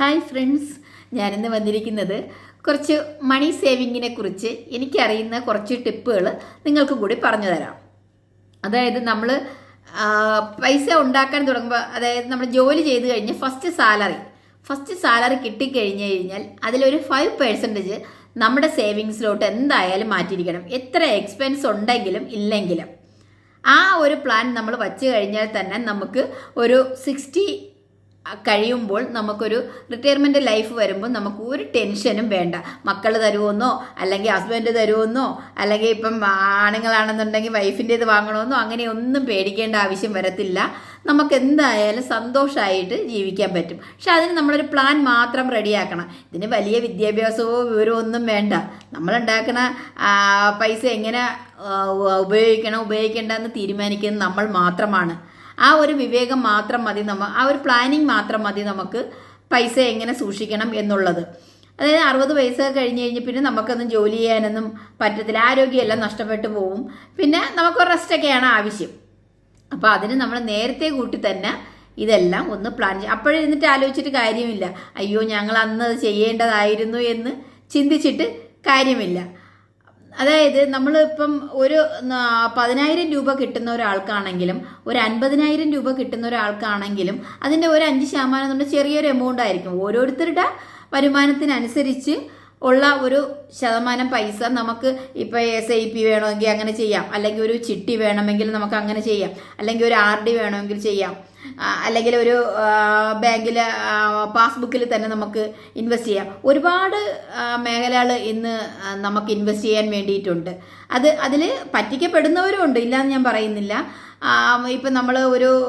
Hi friends ഞാനിന്ന് വന്നിരിക്കുന്നത് കുറച്ച് മണി സേവിങ്ങിനെ കുറിച്ച് എനിക്കറിയുന്ന കുറച്ച് ടിപ്പുകൾ നിങ്ങൾക്ക് കൂടി പറഞ്ഞു തരാം. അതായത് നമ്മൾ പൈസ ഉണ്ടാക്കാൻ തുടങ്ങുമ്പോൾ അതായത് നമ്മൾ ജോലി ചെയ്ത് കഴിഞ്ഞ് ഫസ്റ്റ് സാലറി ഫസ്റ്റ് സാലറി കിട്ടിക്കഴിഞ്ഞ് കഴിഞ്ഞാൽ അതിലൊരു ഫൈവ് പെർസെന്റേജ് നമ്മുടെ സേവിങ്സിലോട്ട് എന്തായാലും മാറ്റിയിരിക്കണം. എത്ര എക്സ്പെൻസ് ഉണ്ടെങ്കിലും ഇല്ലെങ്കിലും. ആ ഒരു പ്ലാൻ നമ്മൾ വച്ചു കഴിഞ്ഞാൽ തന്നെ നമുക്ക് ഒരു സിക്സ്റ്റി കഴിയുമ്പോൾ നമുക്കൊരു റിട്ടയർമെന്റ് ലൈഫ് വരുമ്പോൾ നമുക്ക് ഒരു ടെൻഷനും വേണ്ട. മക്കൾ തരുമെന്നോ അല്ലെങ്കിൽ ഹസ്ബൻഡ് തരുമെന്നോ അല്ലെങ്കിൽ ഇപ്പം ആണുങ്ങളാണെന്നുണ്ടെങ്കിൽ വൈഫിന്റേത് വാങ്ങണമെന്നോ അങ്ങനെ ഒന്നും പേടിക്കേണ്ട ആവശ്യം വരത്തില്ല. നമുക്ക് എന്തായാലും സന്തോഷമായിട്ട് ജീവിക്കാൻ പറ്റും. പക്ഷെ അതിന് നമ്മളൊരു പ്ലാൻ മാത്രം റെഡിയാക്കണം ഇതിന് വലിയ വിദ്യാഭ്യാസമോ വിവരമോ ഒന്നും വേണ്ട. നമ്മളുണ്ടാക്കുന്ന പൈസ എങ്ങനെ ഉപയോഗിക്കണം ഉപയോഗിക്കേണ്ടെന്ന് തീരുമാനിക്കുന്നത് നമ്മൾ മാത്രമാണ്. ആ ഒരു വിവേകം മാത്രം മതി നമ്മ ആ ഒരു പ്ലാനിങ് മാത്രം മതി നമുക്ക് പൈസ എങ്ങനെ സൂക്ഷിക്കണം എന്നുള്ളത്. അതായത് അറുപത് പൈസ കഴിഞ്ഞ് കഴിഞ്ഞ് പിന്നെ നമുക്കൊന്നും ജോലി ചെയ്യാനൊന്നും പറ്റത്തില്ല. ആരോഗ്യമെല്ലാം നഷ്ടപ്പെട്ടു പോവും. പിന്നെ നമുക്ക് റെസ്റ്റൊക്കെയാണ് ആവശ്യം. അപ്പോൾ അതിന് നമ്മൾ നേരത്തെ കൂട്ടി തന്നെ ഇതെല്ലാം ഒന്ന് പ്ലാൻ ചെയ്യും അപ്പോഴെന്നിട്ട് ആലോചിച്ചിട്ട് കാര്യമില്ല. അയ്യോ ഞങ്ങൾ അന്ന് ചെയ്യേണ്ടതായിരുന്നു എന്ന് ചിന്തിച്ചിട്ട് കാര്യമില്ല. അതായത് നമ്മളിപ്പം ഒരു പതിനായിരം രൂപ കിട്ടുന്ന ഒരാൾക്കാണെങ്കിലും ഒരു അൻപതിനായിരം രൂപ കിട്ടുന്ന ഒരാൾക്കാണെങ്കിലും അതിന്റെ ഒരു അഞ്ച് ശതമാനം പറഞ്ഞാൽ ചെറിയൊരു എമൗണ്ട് ആയിരിക്കും. ഓരോരുത്തരുടെ വരുമാനത്തിനനുസരിച്ച് ഉള്ള ഒരു ശതമാനം പൈസ നമുക്ക് ഇപ്പോൾ എസ് ഐ പി വേണമെങ്കിൽ അങ്ങനെ ചെയ്യാം. അല്ലെങ്കിൽ ഒരു ചിട്ടി വേണമെങ്കിൽ നമുക്ക് അങ്ങനെ ചെയ്യാം. അല്ലെങ്കിൽ ഒരു ആർ ഡി വേണമെങ്കിൽ ചെയ്യാം. അല്ലെങ്കിൽ ഒരു ബാങ്കിൽ പാസ്ബുക്കിൽ തന്നെ നമുക്ക് ഇൻവെസ്റ്റ് ചെയ്യാം. ഒരുപാട് മേഖലകൾ ഇന്ന് നമുക്ക് ഇൻവെസ്റ്റ് ചെയ്യാൻ വേണ്ടിയിട്ടുണ്ട്. അത് അതിൽ പറ്റിക്കപ്പെടുന്നവരും ഉണ്ട്. ഇല്ലയെന്ന് ഞാൻ പറയുന്നില്ല. ഇപ്പം നമ്മൾ ഒരു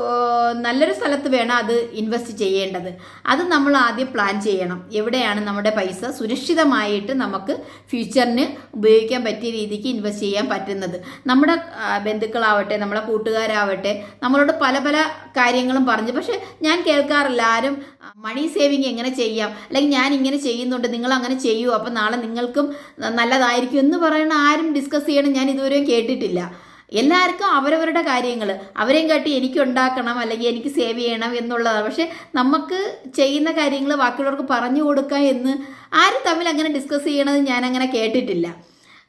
നല്ലൊരു സ്ഥലത്ത് വേണം അത് ഇൻവെസ്റ്റ് ചെയ്യേണ്ടത്. അത് നമ്മൾ ആദ്യം പ്ലാൻ ചെയ്യണം. എവിടെയാണ് നമ്മുടെ പൈസ സുരക്ഷിതമായിട്ട് നമുക്ക് ഫ്യൂച്ചറിന് ഉപയോഗിക്കാൻ പറ്റിയ രീതിക്ക് ഇൻവെസ്റ്റ് ചെയ്യാൻ പറ്റുന്നത്. നമ്മുടെ ബന്ധുക്കളാവട്ടെ നമ്മളെ കൂട്ടുകാരാവട്ടെ നമ്മളോട് പല പല കാര്യങ്ങളും പറഞ്ഞു. പക്ഷെ ഞാൻ കേൾക്കാറില്ല. ആരും മണി സേവിങ് എങ്ങനെ ചെയ്യാം? അല്ലെങ്കിൽ ഞാൻ ഇങ്ങനെ ചെയ്യുന്നുണ്ട് നിങ്ങൾ അങ്ങനെ ചെയ്യൂ. അപ്പം നാളെ നിങ്ങൾക്കും നല്ലതായിരിക്കും എന്ന് പറയുന്ന ആരും ഡിസ്കസ് ചെയ്യണം. ഞാൻ ഇതുവരെയും കേട്ടിട്ടില്ല. എല്ലാവർക്കും അവരവരുടെ കാര്യങ്ങൾ അവരെയും കാട്ടി എനിക്ക് ഉണ്ടാക്കണം അല്ലെങ്കിൽ എനിക്ക് സേവ് ചെയ്യണം എന്നുള്ളതാണ് പക്ഷേ നമുക്ക് ചെയ്യുന്ന കാര്യങ്ങൾ ബാക്കിയുള്ളവർക്ക് പറഞ്ഞു കൊടുക്കുക എന്ന് ആരും തമ്മിൽ അങ്ങനെ ഡിസ്കസ് ചെയ്യണത് ഞാൻ അങ്ങനെ കേട്ടിട്ടില്ല.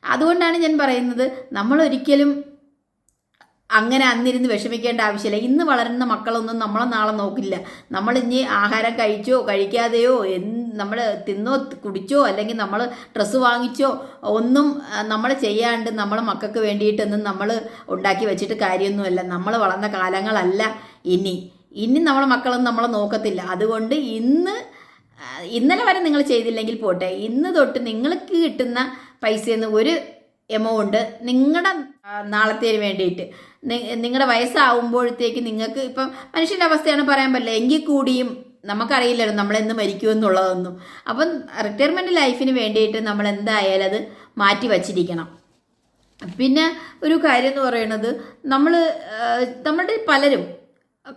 അതുകൊണ്ടാണ് ഞാൻ പറയുന്നത് നമ്മൾ ഒരിക്കലും അങ്ങനെ അന്നിരുന്ന് വിഷമിക്കേണ്ട ആവശ്യമില്ല. ഇന്ന് വളരുന്ന മക്കളൊന്നും നമ്മളെ നാളെ നോക്കില്ല. നമ്മൾ ഇനി ആഹാരം കഴിച്ചോ കഴിക്കാതെയോ എന്ത് നമ്മൾ തിന്നോ കുടിച്ചോ അല്ലെങ്കിൽ നമ്മൾ ഡ്രസ്സ് വാങ്ങിച്ചോ ഒന്നും നമ്മൾ ചെയ്യാണ്ട് നമ്മളെ മക്കൾക്ക് വേണ്ടിയിട്ടൊന്നും നമ്മൾ ഉണ്ടാക്കി വെച്ചിട്ട് കാര്യമൊന്നുമല്ല. നമ്മൾ വളർന്ന കാലങ്ങളല്ല ഇനി. ഇനി നമ്മളെ മക്കളൊന്നും നമ്മളെ നോക്കത്തില്ല. അതുകൊണ്ട് ഇന്ന് ഇന്നലെ വരെ നിങ്ങൾ ചെയ്തില്ലെങ്കിൽ പോട്ടെ. ഇന്ന് തൊട്ട് നിങ്ങൾക്ക് കിട്ടുന്ന പൈസയിൽ നിന്ന് ഒരു എമൗണ്ട് നിങ്ങളുടെ നാളത്തേന് വേണ്ടിയിട്ട്. നിങ്ങളുടെ വയസ്സാവുമ്പോഴത്തേക്ക് നിങ്ങൾക്ക് ഇപ്പം മനുഷ്യന്റെ അവസ്ഥയാണ് പറയാൻ പറ്റില്ല. എങ്കിൽ കൂടിയും നമുക്കറിയില്ലല്ലോ നമ്മളെന്ന് മരിക്കുമെന്നുള്ളതൊന്നും അപ്പം റിട്ടയർമെന്റ് ലൈഫിന് വേണ്ടിയിട്ട് നമ്മൾ എന്തായാലും അത് മാറ്റി വച്ചിരിക്കണം. പിന്നെ ഒരു കാര്യം എന്ന് പറയുന്നത് നമ്മൾ നമ്മളുടെ പലരും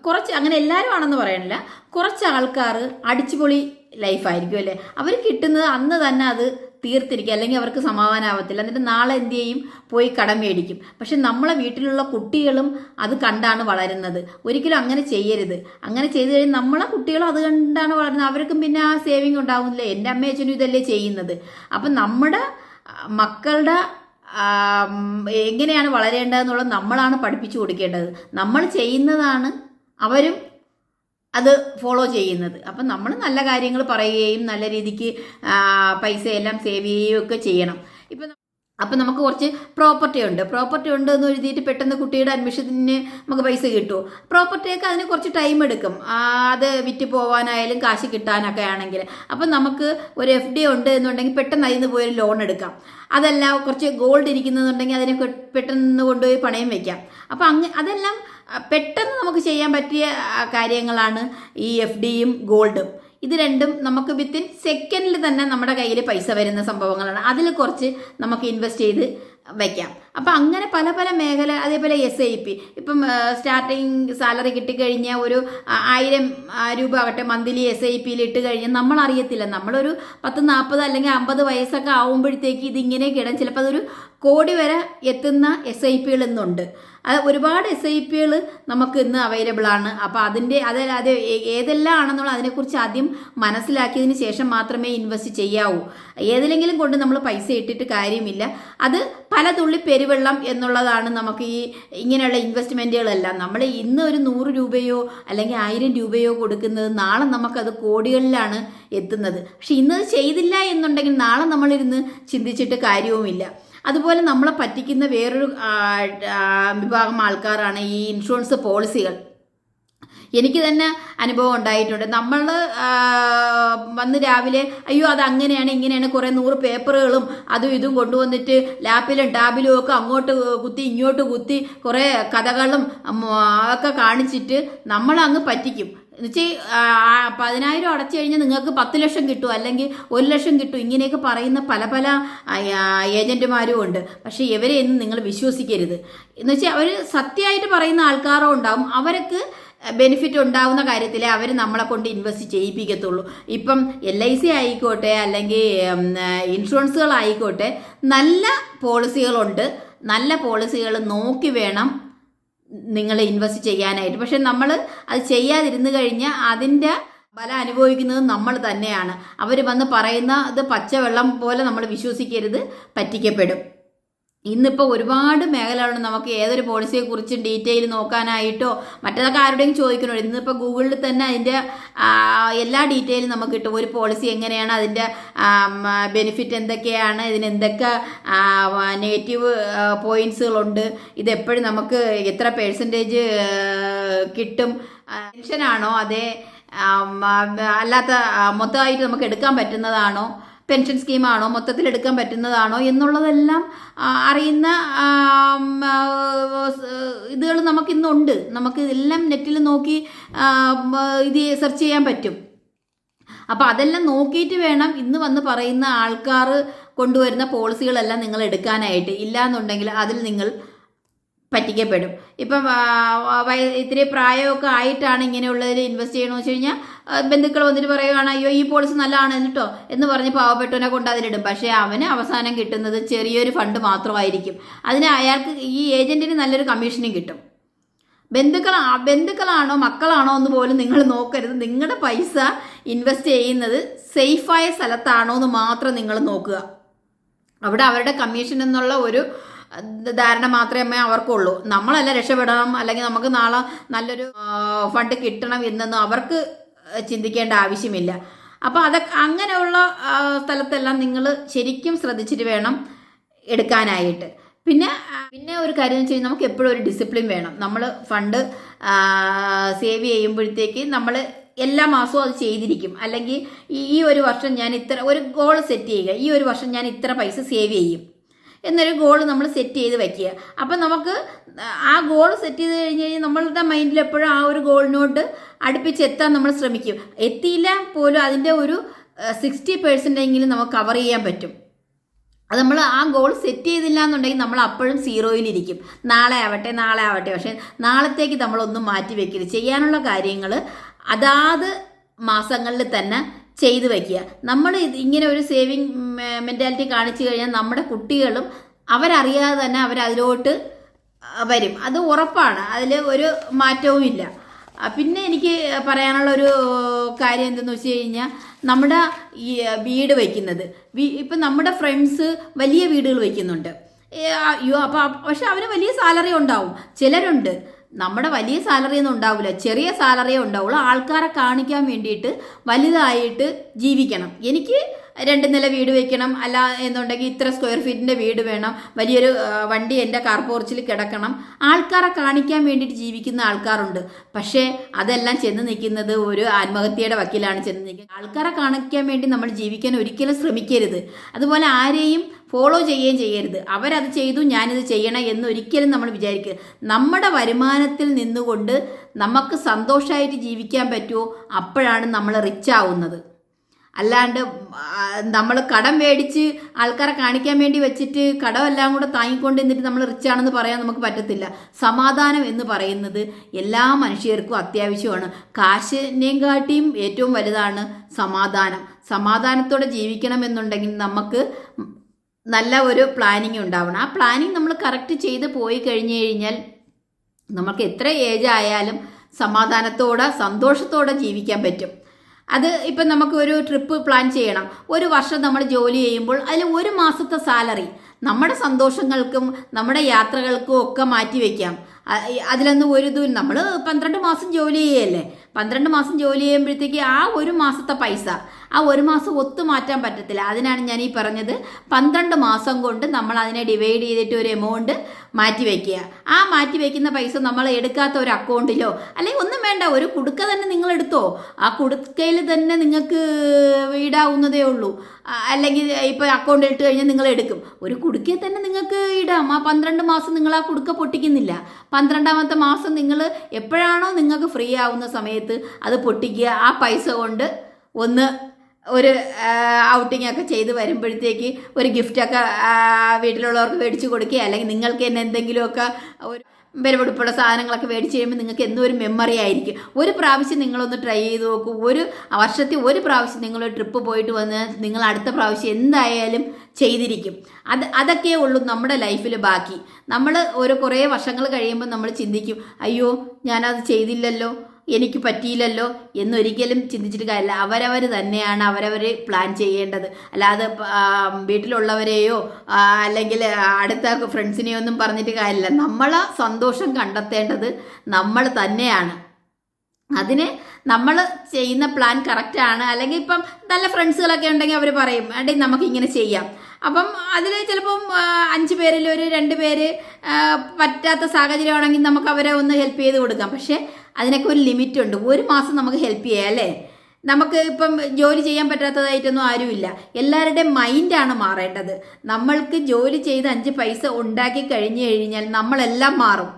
കുറച്ച് അങ്ങനെ എല്ലാവരും ആണെന്ന് പറയണില്ല കുറച്ച് ആൾക്കാർ അടിച്ചുപൊളി ലൈഫായിരിക്കും അല്ലേ? അവർ കിട്ടുന്നത് അന്ന് തന്നെ അത് തീർത്തിരിക്കും അല്ലെങ്കിൽ അവർക്ക് സമാധാനമാവത്തില്ല എന്നിട്ട് നാളെ എന്ത് ചെയ്യും? പോയി കടം മേടിക്കും. പക്ഷെ നമ്മളെ വീട്ടിലുള്ള കുട്ടികളും അത് കണ്ടാണ് വളരുന്നത്. ഒരിക്കലും അങ്ങനെ ചെയ്യരുത്. അങ്ങനെ ചെയ്തു കഴിഞ്ഞാൽ നമ്മളെ കുട്ടികളും അത് കണ്ടാണ് വളരുന്നത്. അവർക്കും പിന്നെ ആ സേവിങ് ഉണ്ടാവുന്നില്ല. എന്റെ അമ്മയും അച്ഛനും ഇതല്ലേ ചെയ്യുന്നത്. അപ്പം നമ്മുടെ മക്കളുടെ എങ്ങനെയാണ് വളരേണ്ടതെന്നുള്ളത് നമ്മളാണ് പഠിപ്പിച്ചു കൊടുക്കേണ്ടത്. നമ്മൾ ചെയ്യുന്നതാണ് അവരും അത് ഫോളോ ചെയ്യുന്നത്. അപ്പം നമ്മൾ നല്ല കാര്യങ്ങൾ പറയുകയും നല്ല രീതിക്ക് പൈസയെല്ലാം സേവ് ചെയ്യുകയും ഒക്കെ ചെയ്യണം. ഇപ്പം അപ്പം നമുക്ക് കുറച്ച് പ്രോപ്പർട്ടി ഉണ്ട്. പ്രോപ്പർട്ടി ഉണ്ട് എന്ന് എഴുതിയിട്ട് പെട്ടെന്ന് കുട്ടിയുടെ അഡ്മിഷന് നമുക്ക് പൈസ കിട്ടുമോ പ്രോപ്പർട്ടിയൊക്കെ അതിന് കുറച്ച് ടൈം എടുക്കും. അത് വിറ്റ് പോവാനായാലും കാശ് കിട്ടാനൊക്കെ ആണെങ്കിൽ. അപ്പം നമുക്ക് ഒരു എഫ് ഡി ഉണ്ട് എന്നുണ്ടെങ്കിൽ പെട്ടെന്ന് അതിൽ നിന്ന് പോയി ഒരു ലോൺ എടുക്കാം. അതല്ല കുറച്ച് ഗോൾഡ് ഇരിക്കുന്നതുണ്ടെങ്കിൽ അതിനെ പെട്ടെന്ന് കൊണ്ടുപോയി പണയം വയ്ക്കാം അപ്പം അങ്ങ് അതെല്ലാം പെട്ടെന്ന് നമുക്ക് ചെയ്യാൻ പറ്റിയ കാര്യങ്ങളാണ് ഈ എഫ് ഡിയും ഗോൾഡും ഇത് രണ്ടും നമുക്ക് വിത്തിൻ സെക്കൻഡിൽ തന്നെ നമ്മുടെ കയ്യിൽ പൈസ വരുന്ന സംഭവങ്ങളാണ്. അതിൽ കുറച്ച് നമുക്ക് ഇൻവെസ്റ്റ് ചെയ്ത് വയ്ക്കാം അപ്പം അങ്ങനെ പല പല മേഖല അതേപോലെ എസ് ഐ പി ഇപ്പം സ്റ്റാർട്ടിങ് സാലറി കിട്ടിക്കഴിഞ്ഞ ഒരു ആയിരം രൂപ ആകട്ടെ മന്ത്ലി എസ് ഐ പിയിൽ ഇട്ട് കഴിഞ്ഞാൽ നമ്മൾ അറിയത്തില്ല. നമ്മളൊരു പത്ത് നാൽപ്പത് അല്ലെങ്കിൽ അമ്പത് വയസ്സൊക്കെ ആവുമ്പോഴത്തേക്ക് ഇതിങ്ങനെ കിടാൻ ചിലപ്പോൾ അതൊരു കോടി വരെ എത്തുന്ന എസ് ഐ പികൾ അത് ഒരുപാട് എസ് ഐ പികൾ നമുക്ക് ഇന്ന് അവൈലബിൾ ആണ്. അപ്പോൾ അതിന്റെ അത് അത് ഏതെല്ലാം ആണെന്നുള്ള അതിനെക്കുറിച്ച് ആദ്യം മനസ്സിലാക്കിയതിന് ശേഷം മാത്രമേ ഇൻവെസ്റ്റ് ചെയ്യാവൂ. ഏതിലെങ്കിലും കൊണ്ട് നമ്മൾ പൈസ ഇട്ടിട്ട് കാര്യമില്ല. അത് പല തുള്ളി പെരുവെള്ളം എന്നുള്ളതാണ് നമുക്ക് ഈ ഇങ്ങനെയുള്ള ഇൻവെസ്റ്റ്മെന്റുകളെല്ലാം നമ്മൾ ഇന്ന് ഒരു നൂറ് രൂപയോ അല്ലെങ്കിൽ ആയിരം രൂപയോ കൊടുക്കുന്നത് നാളെ നമുക്കത് കോടികളിലാണ് എത്തുന്നത്. പക്ഷെ ഇന്നത് ചെയ്തില്ല എന്നുണ്ടെങ്കിൽ നാളെ നമ്മളിരുന്ന് ചിന്തിച്ചിട്ട് കാര്യവുമില്ല. അതുപോലെ നമ്മളെ പറ്റിക്കുന്ന വേറൊരു വിഭാഗം ആൾക്കാരാണ് ഈ ഇൻഷുറൻസ് പോളിസികൾ. എനിക്ക് തന്നെ അനുഭവം ഉണ്ടായിട്ടുണ്ട്. നമ്മൾ വന്ന് രാവിലെ അയ്യോ അത് അങ്ങനെയാണ് ഇങ്ങനെയാണ് കുറേ നൂറ് പേപ്പറുകളും അതും ഇതും കൊണ്ടുവന്നിട്ട് ലാപ്പിലും ടാബിലും ഒക്കെ അങ്ങോട്ട് കുത്തി ഇങ്ങോട്ട് കുത്തി കുറേ കഥകളും ഒക്കെ കാണിച്ചിട്ട് നമ്മളങ്ങ് പറ്റിക്കും. എന്നുവെച്ചാൽ പതിനായിരം അടച്ചു കഴിഞ്ഞാൽ നിങ്ങൾക്ക് പത്ത് ലക്ഷം കിട്ടും. അല്ലെങ്കിൽ ഒരു ലക്ഷം കിട്ടും. ഇങ്ങനെയൊക്കെ പറയുന്ന പല പല ഏജന്റുമാരും ഉണ്ട്. പക്ഷേ ഇവരെ ഒന്നും നിങ്ങൾ വിശ്വസിക്കരുത്. എന്നുവെച്ചാൽ അവർ സത്യമായിട്ട് പറയുന്ന ആൾക്കാരോ ഉണ്ടാവും. അവർക്ക് ബെനിഫിറ്റ് ഉണ്ടാവുന്ന കാര്യത്തിലേ അവർ നമ്മളെ കൊണ്ട് ഇൻവെസ്റ്റ് ചെയ്യിപ്പിക്കത്തുള്ളൂ. ഇപ്പം എൽ ഐ സി ആയിക്കോട്ടെ അല്ലെങ്കിൽ ഇൻഷുറൻസുകളായിക്കോട്ടെ നല്ല പോളിസികളുണ്ട്. നല്ല പോളിസികൾ നോക്കി വേണം നിങ്ങൾ ഇൻവെസ്റ്റ് ചെയ്യാനായിട്ട്. പക്ഷെ നമ്മൾ അത് ചെയ്യാതിരുന്നു കഴിഞ്ഞാൽ അതിന്റെ ഫലം അനുഭവിക്കുന്നത് നമ്മൾ തന്നെയാണ്. അവർ വന്ന് പറയുന്ന ഇത് പച്ചവെള്ളം പോലെ നമ്മൾ വിശ്വസിക്കരുത് പറ്റിക്കപ്പെടും. ഇന്നിപ്പോൾ ഒരുപാട് മേഖലകളുണ്ട്. നമുക്ക് ഏതൊരു പോളിസിയെ കുറിച്ച് ഡീറ്റെയിൽ നോക്കാനായിട്ടോ മറ്റേതൊക്കെ ആരുടെയും ചോദിക്കണോ? ഇന്നിപ്പോൾ ഗൂഗിളിൽ തന്നെ അതിന്റെ എല്ലാ ഡീറ്റെയിലും നമുക്ക് കിട്ടും. ഒരു പോളിസി എങ്ങനെയാണ്? അതിന്റെ ബെനിഫിറ്റ് എന്തൊക്കെയാണ്? ഇതിന് എന്തൊക്കെ നെഗറ്റീവ് പോയിൻസുകളുണ്ട് ഇതെപ്പോഴും നമുക്ക് എത്ര പേഴ്സന്റേജ് കിട്ടും? പെൻഷനാണോ അതേ അല്ലാത്ത മൊത്തമായിട്ട് നമുക്ക് എടുക്കാൻ പറ്റുന്നതാണോ? പെൻഷൻ സ്കീമാണോ മൊത്തത്തിൽ എടുക്കാൻ പറ്റുന്നതാണോ എന്നുള്ളതെല്ലാം അറിയുന്ന ഇതുകൾ നമുക്കിന്നുണ്ട്. നമുക്ക് ഇതെല്ലാം നെറ്റിൽ നോക്കി ഇത് സെർച്ച് ചെയ്യാൻ പറ്റും. അപ്പോൾ അതെല്ലാം നോക്കിയിട്ട് വേണം ഇന്ന് വന്ന് പറയുന്ന ആൾക്കാർ കൊണ്ടുവരുന്ന പോളിസികളെല്ലാം നിങ്ങൾ എടുക്കാനായിട്ട്. ഇല്ലാന്നുണ്ടെങ്കിൽ അതിൽ നിങ്ങൾ പറ്റിക്കപ്പെടും. ഇപ്പം ഇത്തിരി പ്രായമൊക്കെ ആയിട്ടാണ് ഇങ്ങനെയുള്ളതിൽ ഇൻവെസ്റ്റ് ചെയ്യണമെന്ന് വെച്ച് കഴിഞ്ഞാൽ ബന്ധുക്കൾ വന്നിട്ട് പറയുകയാണ് അയ്യോ ഈ പോളിസി നല്ലതാണ് കേട്ടോ എന്ന് പറഞ്ഞ് പാവപ്പെട്ടവനെ കൊണ്ട് അതിലിടും പക്ഷേ അവന് അവസാനം കിട്ടുന്നത് ചെറിയൊരു ഫണ്ട് മാത്രമായിരിക്കും. അതിന് അയാൾക്ക് ഈ ഏജന്റിന് നല്ലൊരു കമ്മീഷനും കിട്ടും. ബന്ധുക്കൾ ബന്ധുക്കളാണോ മക്കളാണോ എന്ന് പോലും നിങ്ങൾ നോക്കരുത്. നിങ്ങളുടെ പൈസ ഇൻവെസ്റ്റ് ചെയ്യുന്നത് സേഫായ സ്ഥലത്താണോ എന്ന് മാത്രം നിങ്ങൾ നോക്കുക. അവിടെ അവരുടെ കമ്മീഷൻ എന്നുള്ള ഒരു ധാരണ മാത്രമേ അവർക്കുള്ളൂ. നമ്മളല്ല രക്ഷപ്പെടണം. അല്ലെങ്കിൽ നമുക്ക് നാളെ നല്ലൊരു ഫണ്ട് കിട്ടണം എന്നൊന്നും അവർക്ക് ചിന്തിക്കേണ്ട ആവശ്യമില്ല. അപ്പോൾ അതൊക്കെ അങ്ങനെയുള്ള സ്ഥലത്തെല്ലാം നിങ്ങൾ ശരിക്കും ശ്രദ്ധിച്ചിട്ട് വേണം എടുക്കാനായിട്ട്. പിന്നെ പിന്നെ ഒരു കാര്യം എന്ന് വെച്ച് കഴിഞ്ഞാൽ നമുക്ക് എപ്പോഴും ഒരു ഡിസിപ്ലിൻ വേണം. നമ്മൾ ഫണ്ട് സേവ് ചെയ്യുമ്പോഴത്തേക്ക് നമ്മൾ എല്ലാ മാസവും അത് ചെയ്തിരിക്കും. അല്ലെങ്കിൽ ഈ ഒരു വർഷം ഞാൻ ഇത്ര ഒരു ഗോൾ സെറ്റ് ചെയ്യുക. ഈ ഒരു വർഷം ഞാൻ ഇത്ര പൈസ സേവ് ചെയ്യും. എന്നൊരു ഗോൾ നമ്മൾ സെറ്റ് ചെയ്ത് വയ്ക്കുക അപ്പം നമുക്ക് ആ ഗോൾ സെറ്റ് ചെയ്ത് കഴിഞ്ഞ് കഴിഞ്ഞാൽ നമ്മളുടെ മൈൻഡിൽ എപ്പോഴും ആ ഒരു ഗോളിനോട്ട് അടുപ്പിച്ചെത്താൻ നമ്മൾ ശ്രമിക്കും. എത്തിയില്ല പോലും അതിന്റെ ഒരു സിക്സ്റ്റി എങ്കിലും നമുക്ക് കവർ ചെയ്യാൻ പറ്റും. അത് നമ്മൾ ആ ഗോൾ സെറ്റ് ചെയ്തില്ല എന്നുണ്ടെങ്കിൽ നമ്മൾ അപ്പോഴും സീറോയിലിരിക്കും നാളെ ആവട്ടെ നാളെ ആവട്ടെ. പക്ഷേ നാളത്തേക്ക് നമ്മളൊന്നും മാറ്റി വെക്കരുത്. ചെയ്യാനുള്ള കാര്യങ്ങൾ അതാത് മാസങ്ങളിൽ തന്നെ ചെയ്തു വയ്ക്കുക നമ്മൾ ഇങ്ങനെ ഒരു സേവിങ് മെന്റാലിറ്റി കാണിച്ചു കഴിഞ്ഞാൽ നമ്മുടെ കുട്ടികളും അവരറിയാതെ തന്നെ അവരതിലോട്ട് വരും. അത് ഉറപ്പാണ്. അതിൽ ഒരു മാറ്റവും ഇല്ല. പിന്നെ എനിക്ക് പറയാനുള്ള ഒരു കാര്യം എന്തെന്ന് വെച്ച് കഴിഞ്ഞാൽ നമ്മുടെ ഈ വീട് വയ്ക്കുന്നത് ഇപ്പം നമ്മുടെ ഫ്രണ്ട്സ് വലിയ വീടുകൾ വയ്ക്കുന്നുണ്ട് അയ്യോ അപ്പം പക്ഷെ അവന് വലിയ സാലറി ഉണ്ടാവും. ചിലരുണ്ട്. നമ്മുടെ വലിയ സാലറി ഒന്നും ഉണ്ടാവില്ല ചെറിയ സാലറിയേ ഉണ്ടാവുള്ളൂ ആൾക്കാരെ കാണിക്കാൻ വേണ്ടിയിട്ട് വലുതായിട്ട് ജീവിക്കണം. എനിക്ക് രണ്ട് നില വീട് വെക്കണം. അല്ല എന്നുണ്ടെങ്കിൽ ഇത്ര സ്ക്വയർ ഫീറ്റിന്റെ വീട് വേണം. വലിയൊരു വണ്ടി എന്റെ കാർ പോർച്ചിൽ കിടക്കണം. ആൾക്കാരെ കാണിക്കാൻ വേണ്ടിയിട്ട് ജീവിക്കുന്ന ആൾക്കാരുണ്ട്. പക്ഷേ അതെല്ലാം ചെന്ന് നിൽക്കുന്നത് ഒരു ആത്മഹത്യയുടെ വക്കീലാണ് ചെന്ന് നിൽക്കുന്നത്. ആൾക്കാരെ കാണിക്കാൻ വേണ്ടി നമ്മൾ ജീവിക്കാൻ ഒരിക്കലും ശ്രമിക്കരുത്. അതുപോലെ ആരെയും ഫോളോ ചെയ്യുകയും ചെയ്യരുത്. അവരത് ചെയ്തു ഞാനിത് ചെയ്യണം എന്ന് ഒരിക്കലും നമ്മൾ വിചാരിക്കുക നമ്മുടെ വരുമാനത്തിൽ നിന്നുകൊണ്ട് നമുക്ക് സന്തോഷമായിട്ട് ജീവിക്കാൻ പറ്റുമോ? അപ്പോഴാണ് നമ്മൾ റിച്ച് ആവുന്നത്. അല്ലാണ്ട് നമ്മൾ കടം മേടിച്ച് ആൾക്കാരെ കാണിക്കാൻ വേണ്ടി വെച്ചിട്ട് കടമെല്ലാം കൂടെ താങ്ങിക്കൊണ്ട് നിന്നിട്ട് നമ്മൾ റിച്ച് ആണെന്ന് പറയാൻ നമുക്ക് പറ്റത്തില്ല. സമാധാനം എന്ന് പറയുന്നത് എല്ലാ മനുഷ്യർക്കും അത്യാവശ്യമാണ്. കാശിനെയും കാട്ടിയും ഏറ്റവും വലുതാണ് സമാധാനം. സമാധാനത്തോടെ ജീവിക്കണം എന്നുണ്ടെങ്കിൽ നമുക്ക് നല്ല ഒരു പ്ലാനിങ് ഉണ്ടാവണം. ആ പ്ലാനിങ് നമ്മൾ കറക്റ്റ് ചെയ്ത് പോയി കഴിഞ്ഞു കഴിഞ്ഞാൽ നമുക്ക് എത്ര ഏജ് ആയാലും സമാധാനത്തോടെ സന്തോഷത്തോടെ ജീവിക്കാൻ പറ്റും. അത് ഇപ്പം നമുക്ക് ഒരു ട്രിപ്പ് പ്ലാൻ ചെയ്യണം. ഒരു വർഷം നമ്മൾ ജോലി ചെയ്യുമ്പോൾ അതിൽ ഒരു മാസത്തെ സാലറി നമ്മുടെ സന്തോഷങ്ങൾക്കും നമ്മുടെ യാത്രകൾക്കും ഒക്കെ മാറ്റി വയ്ക്കാം അതിലൊന്നും ഒരു ഇതും നമ്മൾ പന്ത്രണ്ട് മാസം ജോലി ചെയ്യല്ലേ? പന്ത്രണ്ട് മാസം ജോലി ചെയ്യുമ്പോഴത്തേക്ക് ആ ഒരു മാസത്തെ പൈസ ആ ഒരു മാസം ഒത്തു മാറ്റാൻ പറ്റത്തില്ല. അതിനാണ് ഞാൻ ഈ പറഞ്ഞത് പന്ത്രണ്ട് മാസം കൊണ്ട് നമ്മൾ അതിനെ ഡിവൈഡ് ചെയ്തിട്ട് ഒരു എമൗണ്ട് മാറ്റി വയ്ക്കുക ആ മാറ്റി വയ്ക്കുന്ന പൈസ നമ്മൾ എടുക്കാത്ത ഒരു അക്കൗണ്ടിലോ അല്ലെങ്കിൽ ഒന്നും വേണ്ട ഒരു കുടുക്ക തന്നെ നിങ്ങൾ എടുത്തോ. ആ കുടുക്കയിൽ തന്നെ നിങ്ങൾക്ക് ഇടാവുന്നതേ ഉള്ളൂ. അല്ലെങ്കിൽ ഇപ്പോൾ അക്കൗണ്ട് ഇട്ട് കഴിഞ്ഞാൽ നിങ്ങൾ എടുക്കും. ഒരു കുടുക്കയിൽ തന്നെ നിങ്ങൾക്ക് ഇടാം ആ പന്ത്രണ്ട് മാസം നിങ്ങൾ ആ കുടുക്ക പൊട്ടിക്കുന്നില്ല. പന്ത്രണ്ടാമത്തെ മാസം നിങ്ങൾ എപ്പോഴാണോ നിങ്ങൾക്ക് ഫ്രീ ആവുന്ന സമയത്ത് അത് പൊട്ടിക്കുക. ആ പൈസ കൊണ്ട് ഒന്ന് ഒരു ഔട്ടിംഗ് ഒക്കെ ചെയ്ത് വരുമ്പോഴത്തേക്ക് ഒരു ഗിഫ്റ്റൊക്കെ വീട്ടിലുള്ളവർക്ക് മേടിച്ച് കൊടുക്കുക അല്ലെങ്കിൽ നിങ്ങൾക്ക് തന്നെ എന്തെങ്കിലുമൊക്കെ ഒരു വിലപിടിപ്പുള്ള സാധനങ്ങളൊക്കെ മേടിച്ച് കഴിയുമ്പോൾ നിങ്ങൾക്ക് എന്നും ഒരു മെമ്മറി ആയിരിക്കും. ഒരു പ്രാവശ്യം നിങ്ങളൊന്ന് ട്രൈ ചെയ്ത് നോക്കൂ. ഒരു വർഷത്തിൽ ഒരു പ്രാവശ്യം നിങ്ങൾ ട്രിപ്പ് പോയിട്ട് വന്ന് നിങ്ങൾ അടുത്ത പ്രാവശ്യം എന്തായാലും ചെയ്തിരിക്കും. അത് അതൊക്കെ ഉള്ളൂ നമ്മുടെ ലൈഫിൽ ബാക്കി. നമ്മൾ ഒരു കുറേ വർഷങ്ങൾ കഴിയുമ്പോൾ നമ്മൾ ചിന്തിക്കും അയ്യോ ഞാനത് ചെയ്തില്ലല്ലോ. എനിക്ക് പറ്റിയില്ലല്ലോ എന്നൊരിക്കലും ചിന്തിച്ചിട്ട് കാര്യമില്ല. അവരവർ തന്നെയാണ് അവരവർ പ്ലാൻ ചെയ്യേണ്ടത്. അല്ലാതെ വീട്ടിലുള്ളവരെയോ അല്ലെങ്കിൽ അടുത്ത ഫ്രണ്ട്സിനെയോ ഒന്നും പറഞ്ഞിട്ട് കാര്യമില്ല. നമ്മൾ സന്തോഷം കണ്ടെത്തേണ്ടത് നമ്മൾ തന്നെയാണ്. അതിന് നമ്മൾ ചെയ്യുന്ന പ്ലാൻ കറക്റ്റാണ് അല്ലെങ്കിൽ ഇപ്പം നല്ല ഫ്രണ്ട്സുകളൊക്കെ ഉണ്ടെങ്കിൽ അവർ പറയും അല്ലെങ്കിൽ നമുക്ക് ഇങ്ങനെ ചെയ്യാം. അപ്പം അതിൽ ചിലപ്പം അഞ്ച് പേരിൽ ഒരു രണ്ട് പേര് പറ്റാത്ത സാഹചര്യമാണെങ്കിൽ നമുക്ക് അവരെ ഒന്ന് ഹെൽപ്പ് ചെയ്ത് കൊടുക്കാം. പക്ഷേ അതിനൊക്കെ ഒരു ലിമിറ്റ് ഉണ്ട് ഒരു മാസം നമുക്ക് ഹെൽപ്പ് ചെയ്യാം അല്ലേ? നമുക്ക് ഇപ്പം ജോലി ചെയ്യാൻ പറ്റാത്തതായിട്ടൊന്നും ആരുമില്ല. എല്ലാവരുടെയും മൈൻഡാണ് മാറേണ്ടത്. നമ്മൾക്ക് ജോലി ചെയ്ത് അഞ്ച് പൈസ ഉണ്ടാക്കി കഴിഞ്ഞു കഴിഞ്ഞാൽ നമ്മളെല്ലാം മാറും.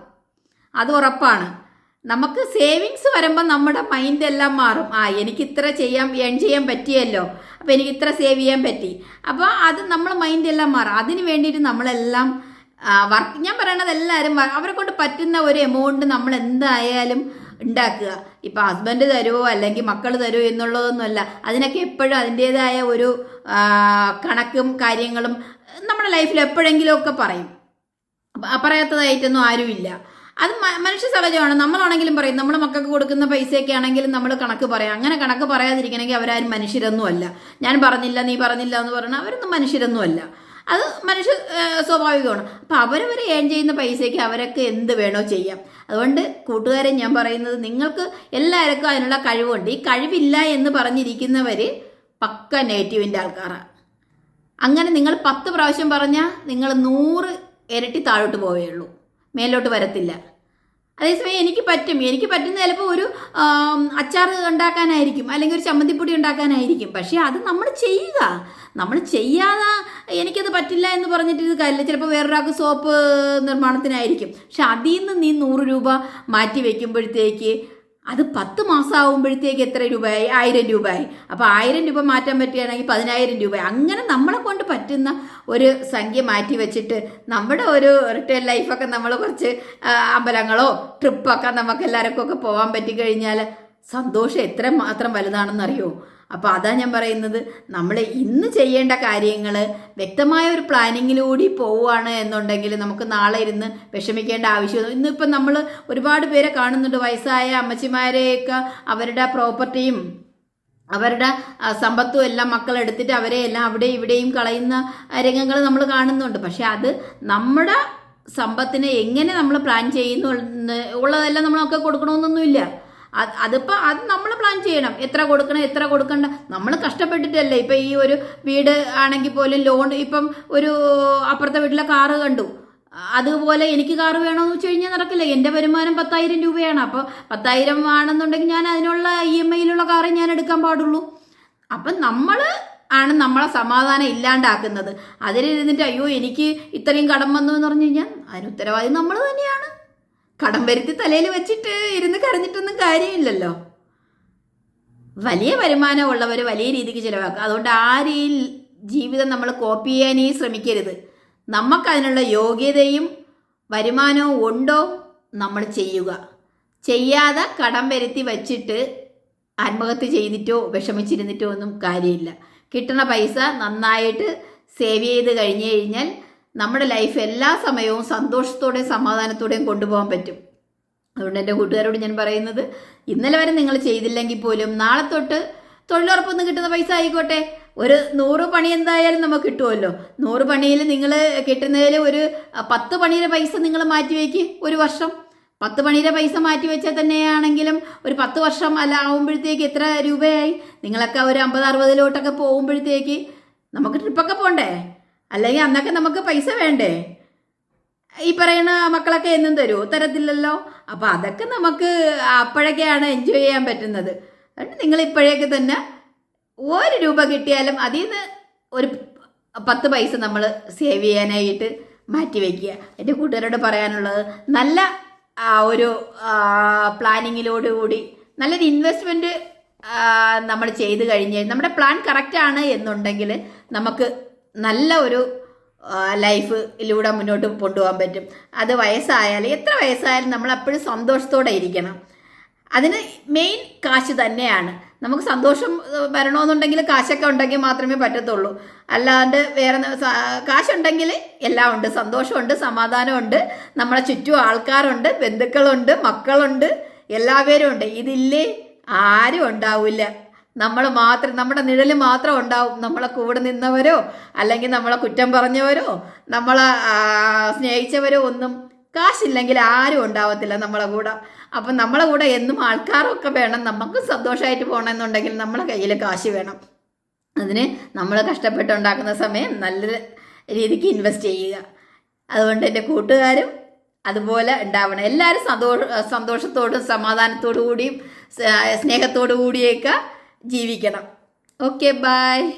അത് ഉറപ്പാണ്. നമുക്ക് സേവിങ്സ് വരുമ്പോൾ നമ്മുടെ മൈൻഡ് എല്ലാം മാറും. ആ എനിക്ക് ഇത്ര ചെയ്യാൻ ഏൺ ചെയ്യാൻ പറ്റിയല്ലോ. അപ്പോൾ എനിക്ക് ഇത്ര സേവ് ചെയ്യാൻ പറ്റി. അപ്പോൾ അത് നമ്മൾ മൈൻഡ് എല്ലാം മാറും. അതിന് വേണ്ടിയിട്ട് നമ്മളെല്ലാം വർക്ക് ഞാൻ പറയണത് എല്ലാവരും അവരെ കൊണ്ട് പറ്റുന്ന ഒരു എമൗണ്ട് നമ്മൾ എന്തായാലും ഉണ്ടാക്കുക. ഇപ്പം ഹസ്ബൻഡ് തരുമോ അല്ലെങ്കിൽ മക്കൾ തരുമോ എന്നുള്ളതൊന്നുമല്ല. അതിനൊക്കെ എപ്പോഴും അതിന്റേതായ ഒരു കണക്കും കാര്യങ്ങളും നമ്മുടെ ലൈഫിൽ എപ്പോഴെങ്കിലുമൊക്കെ പറയും. പറയാത്തതായിട്ടൊന്നും ആരുമില്ല. അത് മനുഷ്യ സഹജമാണ്. നമ്മളാണെങ്കിലും പറയും നമ്മൾ മക്കൾക്ക് കൊടുക്കുന്ന പൈസയൊക്കെ ആണെങ്കിലും നമ്മൾ കണക്ക് പറയാം. അങ്ങനെ കണക്ക് പറയാതിരിക്കണമെങ്കിൽ അവരാരും മനുഷ്യരൊന്നുമല്ല. ഞാൻ പറഞ്ഞില്ല നീ പറഞ്ഞില്ല എന്ന് പറഞ്ഞാൽ അവരൊന്നും മനുഷ്യരൊന്നുമല്ല. അത് മനുഷ്യ സ്വാഭാവികമാണ്. അപ്പം അവരവർ ഏൺ ചെയ്യുന്ന പൈസയ്ക്ക് അവരൊക്കെ എന്ത് വേണോ ചെയ്യാം. അതുകൊണ്ട് കൂട്ടുകാരെ ഞാൻ പറയുന്നത് നിങ്ങൾക്ക് എല്ലാവർക്കും അതിനുള്ള കഴിവുണ്ട്. ഈ കഴിവില്ല എന്ന് പറഞ്ഞിരിക്കുന്നവർ പക്ക നേറ്റീവിന്റെ ആൾക്കാരാണ് അങ്ങനെ നിങ്ങൾ പത്ത് പ്രാവശ്യം പറഞ്ഞാൽ നിങ്ങൾ നൂറ് ഇരട്ടി താഴോട്ട് പോവുകയുള്ളൂ മേലോട്ട് വരത്തില്ല. അതേസമയം എനിക്ക് പറ്റും. എനിക്ക് പറ്റുന്ന ചിലപ്പോൾ ഒരു അച്ചാർ ഉണ്ടാക്കാനായിരിക്കും അല്ലെങ്കിൽ ഒരു ചമ്മന്തിപ്പൊടി ഉണ്ടാക്കാനായിരിക്കും. പക്ഷേ അത് നമ്മൾ ചെയ്യുക. നമ്മൾ ചെയ്യാതെ എനിക്കത് പറ്റില്ല എന്ന് പറഞ്ഞിട്ട് ഇത് കാര്യമില്ല. ചിലപ്പോൾ വേറൊരാൾക്ക് സോപ്പ് നിർമ്മാണത്തിനായിരിക്കും. പക്ഷെ അതിൽ നിന്ന് നീ നൂറ് രൂപ മാറ്റി വെക്കുമ്പോഴത്തേക്ക് അത് പത്ത് മാസം ആകുമ്പോഴത്തേക്ക് എത്ര രൂപയായി? ആയിരം രൂപയായി. അപ്പോൾ ആയിരം രൂപ മാറ്റാൻ പറ്റുകയാണെങ്കിൽ പതിനായിരം രൂപ അങ്ങനെ നമ്മളെ കൊണ്ട് പറ്റുന്ന ഒരു സംഖ്യ മാറ്റി വെച്ചിട്ട് നമ്മുടെ ഒരു റിട്ടേൺ ലൈഫൊക്കെ നമ്മൾ കുറച്ച് അമ്പലങ്ങളോ ട്രിപ്പൊക്കെ നമുക്ക് എല്ലാവർക്കും ഒക്കെ പോകാൻ പറ്റിക്കഴിഞ്ഞാൽ സന്തോഷം എത്ര മാത്രം വലുതാണെന്നറിയോ? അപ്പോൾ അതാ ഞാൻ പറയുന്നത്. നമ്മൾ ഇന്ന് ചെയ്യേണ്ട കാര്യങ്ങൾ വ്യക്തമായ ഒരു പ്ലാനിങ്ങിലൂടി പോവുകയാണ് എന്നുണ്ടെങ്കിൽ നമുക്ക് നാളെ ഇരുന്ന് വിഷമിക്കേണ്ട ആവശ്യം ഇന്നിപ്പം നമ്മൾ ഒരുപാട് പേരെ കാണുന്നുണ്ട്. വയസ്സായ അമ്മച്ചിമാരെയൊക്കെ അവരുടെ പ്രോപ്പർട്ടിയും അവരുടെ സമ്പത്തും എല്ലാം മക്കൾ എടുത്തിട്ട് അവരെ എല്ലാം അവിടെ ഇവിടെയും കളയുന്ന രംഗങ്ങൾ നമ്മൾ കാണുന്നുണ്ട്. പക്ഷെ അത് നമ്മുടെ സമ്പത്തിനെ എങ്ങനെ നമ്മൾ പ്ലാൻ ചെയ്യുന്നു ഉള്ളതെല്ലാം നമ്മളൊക്കെ കൊടുക്കണമെന്നൊന്നുമില്ല. അത് അതിപ്പോൾ അത് നമ്മൾ പ്ലാൻ ചെയ്യണം. എത്ര കൊടുക്കണം എത്ര കൊടുക്കണ്ട. നമ്മൾ കഷ്ടപ്പെട്ടിട്ടല്ലേ. ഇപ്പം ഈ ഒരു വീട് ആണെങ്കിൽ പോലും ലോൺ ഇപ്പം ഒരു അപ്പുറത്തെ വീട്ടിലെ കാറ് കണ്ടു. അതുപോലെ എനിക്ക് കാറ് വേണമെന്ന് വെച്ച് കഴിഞ്ഞാൽ നടക്കില്ല. എന്റെ വരുമാനം പത്തായിരം രൂപയാണ്. അപ്പോൾ പത്തായിരം ആണെന്നുണ്ടെങ്കിൽ ഞാൻ അതിനുള്ള ഇ എം ഐയിലുള്ള കാറേ ഞാൻ എടുക്കാൻ പാടുള്ളൂ. അപ്പം നമ്മൾ ആണ് നമ്മളെ സമാധാനം ഇല്ലാണ്ടാക്കുന്നത്. അതിലിരുന്നിട്ട് അയ്യോ എനിക്ക് ഇത്രയും കടം വന്നു എന്ന് പറഞ്ഞു കഴിഞ്ഞാൽ അതിന് ഉത്തരവാദി നമ്മൾ തന്നെയാണ്. കടം വരുത്തി തലയിൽ വെച്ചിട്ട് ഇരുന്ന് കരഞ്ഞിട്ടൊന്നും കാര്യമില്ലല്ലോ. വലിയ വരുമാനമുള്ളവർ വലിയ രീതിക്ക് ചിലവാക്കുക അതുകൊണ്ട് ആരെയും ജീവിതം നമ്മൾ കോപ്പി ചെയ്യാനേ ശ്രമിക്കരുത്. നമുക്കതിനുള്ള യോഗ്യതയും വരുമാനവും ഉണ്ടോ നമ്മൾ ചെയ്യുക. ചെയ്യാതെ കടം വരുത്തി വച്ചിട്ട് ആത്മഹത്യ ചെയ്തിട്ടോ വിഷമിച്ചിരുന്നിട്ടോ ഒന്നും കാര്യമില്ല. കിട്ടുന്ന പൈസ നന്നായിട്ട് സേവ് ചെയ്ത് കഴിഞ്ഞു കഴിഞ്ഞാൽ നമ്മുടെ ലൈഫ് എല്ലാ സമയവും സന്തോഷത്തോടെയും സമാധാനത്തോടെയും കൊണ്ടുപോകാൻ പറ്റും. അതുകൊണ്ട് എന്റെ കൂട്ടുകാരോട് ഞാൻ പറയുന്നത് ഇന്നലെ വരെ നിങ്ങൾ ചെയ്തില്ലെങ്കിൽ പോലും നാളെ തൊട്ട് തൊഴിലുറപ്പൊന്ന് കിട്ടുന്ന പൈസ ആയിക്കോട്ടെ. ഒരു നൂറ് പണി എന്തായാലും നമുക്ക് കിട്ടുമല്ലോ നൂറ് പണിയിൽ നിങ്ങൾ കിട്ടുന്നതിൽ ഒരു പത്ത് പണിയുടെ പൈസ നിങ്ങൾ മാറ്റി വയ്ക്ക് ഒരു വർഷം. പത്ത് പണിയുടെ പൈസ മാറ്റി വെച്ചാൽ തന്നെയാണെങ്കിലും ഒരു പത്ത് വർഷം അല്ല ആവുമ്പോഴത്തേക്ക് എത്ര രൂപയായി? നിങ്ങളൊക്കെ ഒരു അമ്പത് അറുപതിലോട്ടൊക്കെ പോകുമ്പോഴത്തേക്ക് നമുക്ക് ട്രിപ്പൊക്കെ പോണ്ടേ? അല്ലെങ്കിൽ അന്നൊക്കെ നമുക്ക് പൈസ വേണ്ടേ? ഈ പറയുന്ന മക്കളൊക്കെ എന്നും തരുമോ തരത്തില്ലല്ലോ? അപ്പോൾ അതൊക്കെ നമുക്ക് അപ്പോഴൊക്കെയാണ് എൻജോയ് ചെയ്യാൻ പറ്റുന്നത്. അതുകൊണ്ട് നിങ്ങൾ ഇപ്പോഴേക്ക് തന്നെ ഒരു രൂപ കിട്ടിയാലും അതിൽ നിന്ന് ഒരു പത്ത് പൈസ നമ്മൾ സേവ് ചെയ്യാനായിട്ട് മാറ്റി വയ്ക്കുക എന്റെ കൂട്ടുകാരോട് പറയാനുള്ളത് നല്ല ഒരു പ്ലാനിങ്ങിലോടുകൂടി നല്ലൊരു ഇൻവെസ്റ്റ്മെന്റ് നമ്മൾ ചെയ്ത് കഴിഞ്ഞ് നമ്മുടെ പ്ലാൻ കറക്റ്റാണ് എന്നുണ്ടെങ്കിൽ നമുക്ക് നല്ല ഒരു ലൈഫിലൂടെ മുന്നോട്ട് കൊണ്ടുപോകാൻ പറ്റും. അത് വയസ്സായാലും എത്ര വയസ്സായാലും നമ്മൾ എപ്പോഴും സന്തോഷത്തോടെ ഇരിക്കണം. അതിന് മെയിൻ കാശ് തന്നെയാണ്. നമുക്ക് സന്തോഷം വരണമെന്നുണ്ടെങ്കിൽ കാശൊക്കെ ഉണ്ടെങ്കിൽ മാത്രമേ പറ്റത്തുള്ളൂ. അല്ലാണ്ട് വേറെ കാശുണ്ടെങ്കിൽ എല്ലാം ഉണ്ട്. സന്തോഷമുണ്ട് സമാധാനമുണ്ട്. നമ്മളെ ചുറ്റും ആൾക്കാരുണ്ട് ബന്ധുക്കളുണ്ട് മക്കളുണ്ട് എല്ലാവരും ഉണ്ട്. ഇതില്ലേ ആരും ഉണ്ടാവില്ല. നമ്മൾ മാത്രം നമ്മുടെ നിഴൽ മാത്രം ഉണ്ടാവും. നമ്മളെ കൂടെ നിന്നവരോ അല്ലെങ്കിൽ നമ്മളെ കുറ്റം പറഞ്ഞവരോ നമ്മളെ സ്നേഹിച്ചവരോ ഒന്നും കാശില്ലെങ്കിൽ ആരും ഉണ്ടാവത്തില്ല നമ്മളെ കൂടെ. അപ്പം നമ്മളെ കൂടെ എന്നും ആൾക്കാരൊക്കെ വേണം. നമുക്ക് സന്തോഷമായിട്ട് പോകണമെന്നുണ്ടെങ്കിൽ നമ്മളെ കയ്യിൽ കാശ് വേണം. അതിന് നമ്മൾ കഷ്ടപ്പെട്ടുണ്ടാക്കുന്ന സമയം നല്ല രീതിക്ക് ഇൻവെസ്റ്റ് ചെയ്യുക. അതുകൊണ്ട് എന്റെ കൂട്ടുകാരും അതുപോലെ ഉണ്ടാവണം. എല്ലാവരും സന്തോഷ സന്തോഷത്തോടും സമാധാനത്തോടു കൂടിയും സ്നേഹത്തോടു കൂടിയൊക്കെ ജീവിക്കണം. Okay bye